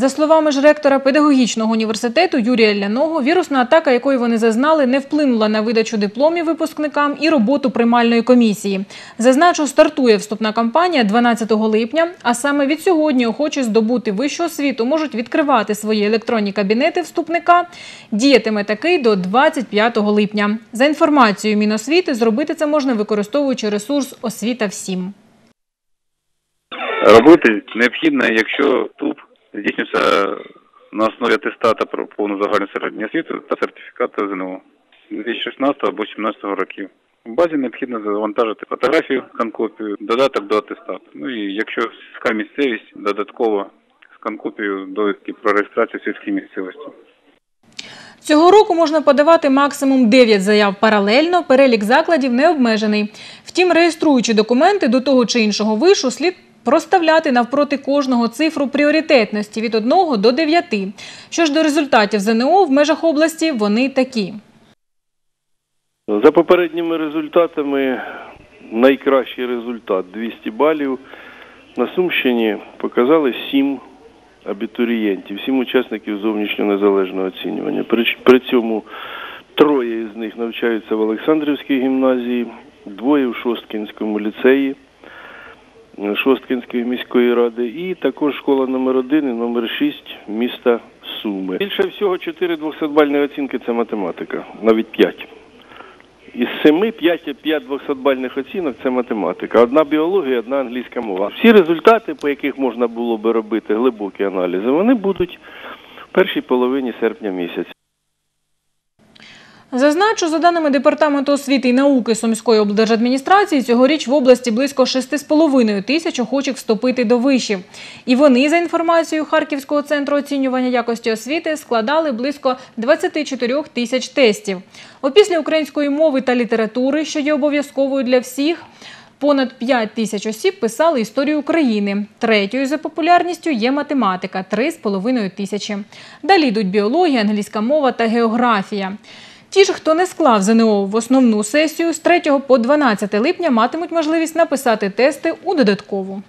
За словами ж ректора педагогічного університету Юрія Ляного, вірусна атака, якої вони зазнали, не вплинула на видачу дипломів випускникам і роботу приймальної комісії. Зазначу, стартує вступна кампанія 12 липня, а саме від сьогодні охочі здобути вищу освіту можуть відкривати свої електронні кабінети вступника. Діятиме такий до 25 липня. За інформацією Міносвіти, зробити це можна використовуючи ресурс «Освіта всім». Робити необхідно, якщо ТУП здійснюється на основі атестата про повну загальну середню освіту та сертифікату ЗНО 2016 або 2017 років. В базі необхідно завантажити фотографію, скан-копію, додаток до атестату. Ну і якщо сільська місцевість, додатково скан-копію довідки про реєстрацію сільській місцевості. Цього року можна подавати максимум 9 заяв паралельно, перелік закладів не обмежений. Втім, реєструючи документи до того чи іншого вишу, слід проставляти навпроти кожного цифру пріоритетності від 1 до 9. Що ж до результатів ЗНО в межах області, вони такі. За попередніми результатами найкращий результат 200 балів. На Сумщині показали 7 абітурієнтів, 7 учасників зовнішнього незалежного оцінювання. При цьому троє з них навчаються в Олександрівській гімназії, двоє в Шосткінському ліцеї Шосткінської міської ради і також школа номер 1 і номер 6 міста Суми. Більше всього 4 200-бальні оцінки це математика, навіть 5. Із семи п'ять п'ять двохсотбальних оцінок це математика. Одна біологія, одна англійська мова. Всі результати, по яких можна було би робити глибокі аналізи, вони будуть в першій половині серпня місяця. Зазначу, за даними Департаменту освіти і науки Сумської облдержадміністрації, цьогоріч в області близько 6,5 тисяч охочих вступити до вишів. І вони, за інформацією Харківського центру оцінювання якості освіти, складали близько 24 тисяч тестів. Опісля української мови та літератури, що є обов'язковою для всіх, Понад 5 тисяч осіб писали історію України. Третьою за популярністю є математика – 3,5 тисячі. Далі йдуть біологія, англійська мова та географія. Ті ж, хто не склав ЗНО в основну сесію, з 3 по 12 липня матимуть можливість написати тести у додаткову.